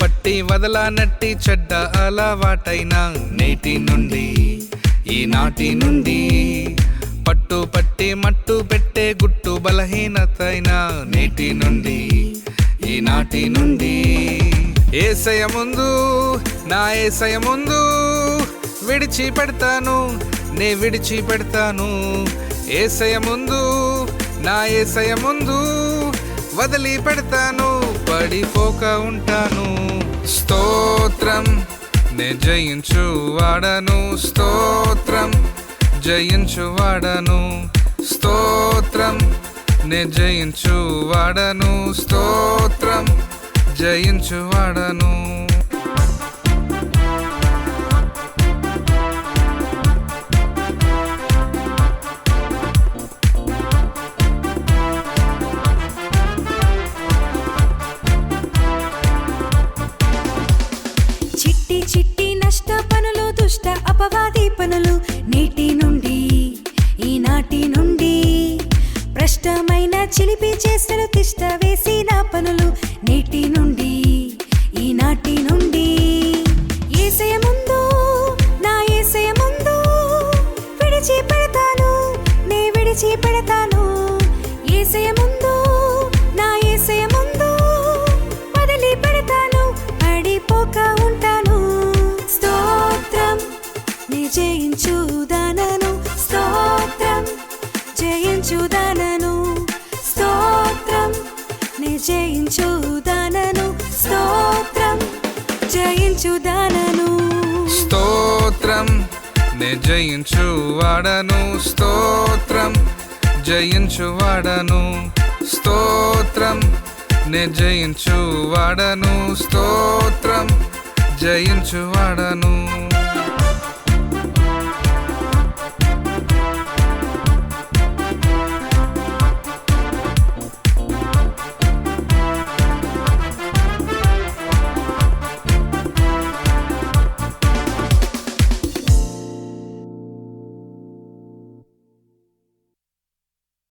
పట్టి వదలానట్టి చెడ్డ అలవాటైన నేటి నుండి ఈనాటి నుండి పట్టు పట్టి మట్టు పెట్టే గుట్టు బలహీనతైన నేటి నుండి ఈనాటి నుండి. ఏసయ ముందు నా ఏసయ ముందు విడిచి పెడతాను నే విడిచి పెడతాను. ఏసయ ముందు నా ఏసయ ముందు వదిలి పెడతాను. పడిపోక ఉంటాను. స్తోత్రం నే జయించు వాడను. స్తోత్రం జయించు వాడను. స్తోత్రం నే జయించు వాడను. స్తోత్రం జయించు వాడను. నుండి భ్రష్టమైన చిలిపి చేసలు తిష్ట వేసిన పనులు నేటి నుండి ఈనాటి నుండి. ఏసయ ముందు నా ఏసయ ముందు విడిచి పెడతాను నే విడిచి పెడతాను. ఏసయ ముందు నా ఏసయ ముందు వదిలి పెడతాను పడిపోక ఉంటాను. స్తోత్రం నీ జయించుదానను. స్తోత్రం. నీ జయించుదానను. స్తోత్రం. జయించుదనను. స్తోత్రం. నే వాడను స్తోత్రం. జయించు వాడను స్తోత్రం. నే జయించువాడను. స్తోత్రం. జయించు వాడను